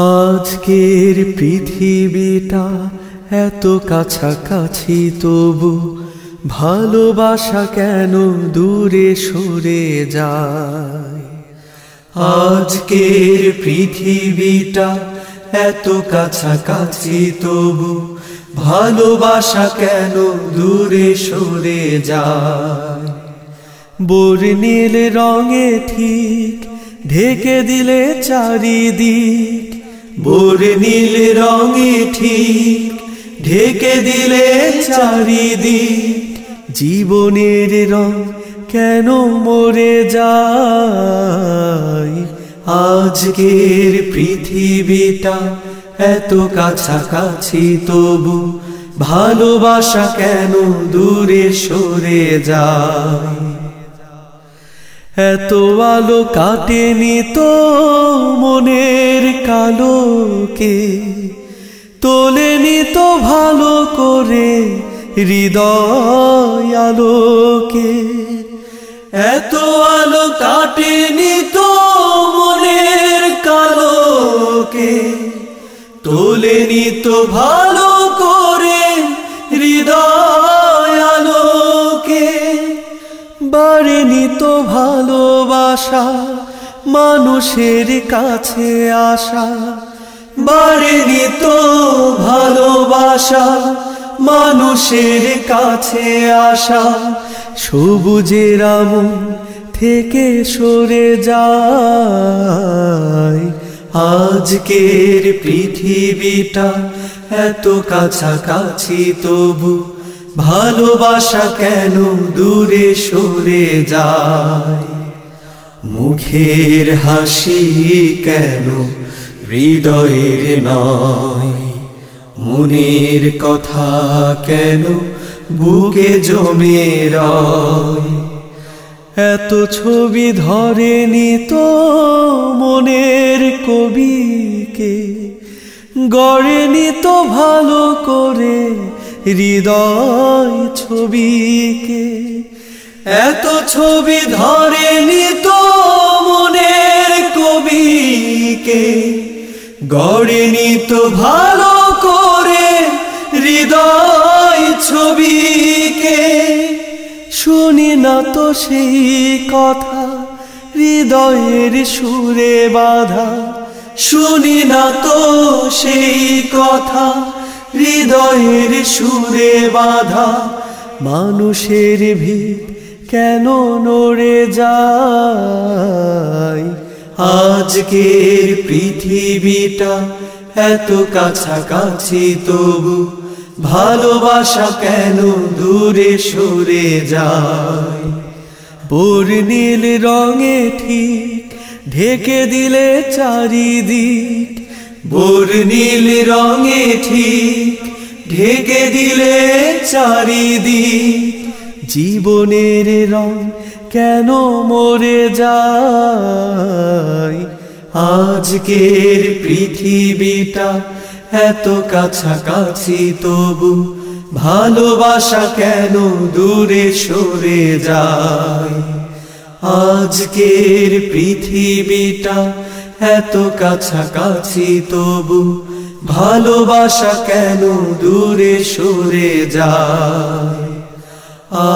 আজকের পৃথিবীটা এত কাছাকাছি, তবু ভালোবাসা কেন দূরে সরে যায়? আজকের পৃথিবীটা এত কাছাকাছি, তবু ভালোবাসা কেন দূরে সরে যায়? বর্ণিল রঙে ঠিক ঢেকে দিলে চারিদিক বর্ণিল রঙে ঠিক ঢেকে দিলে চারিদিক। জীবনের রং কেন মরে যায়? আজকের পৃথিবীটা এত কাছাকাছি, তবু ভালোবাসা কেন দূরে সরে যায়? এত আলো কাটেনি তো মনের কালোকে। তোলেনি তো ভালো করে হৃদয় আলোকে। এত আলো কাটেনি তো মনের কালোকে। তোলেনি তো ভালো করে হৃদয় আলোকে। বাড়েনি তো ভালোবাসা, মানুষের কাছে আসা। বাড়েনি তো ভালোবাসা, মানুষের কাছে আসা। সবুজের আমন থেকে সরে যায়। আজকের পৃথিবীটা এত কাছাকাছি, তবু ভালোবাসা কেন দূরে সরে যায়? মুখের হাসি কেন হৃদয়ের নয়? মনের কথা কেন বুকে জমে রয়? এত ছবি ধরেনি তো মনের কবিকে, গড়েনি তো ভালো করে হৃদয় ছবিকে, এত ছবি ধরেনি তো মনের কবিকে, গড়েনি তো ভালো করে হৃদয় ছবিকে। শুনি না তো সেই কথা, হৃদয়ের সুরে বাধা। শুনি না তো সেই কথা হৃদয়ের সুরে বাধা, মানুষের ভিত কেন নড়ে যায়? আজকের পৃথিবীটা এত কাছাকাছি, তবু ভালোবাসা কেন দূরে সরে যায়? বর্ণিল রঙে ঠিক ঢেকে দিলে চারিদিক বর্ণিল রঙে ঠিক ঢেকে দিলে চারিদিক। জীবনের রং কেন মরে যায়? আজকের পৃথিবীটা এত কাছাকাছি, তবু ভালোবাসা কেন দূরে সরে যায়? আজকের পৃথিবীটা এত কাছাকাছি তবু ভালোবাসা কেন দূরে সরে যায়? আ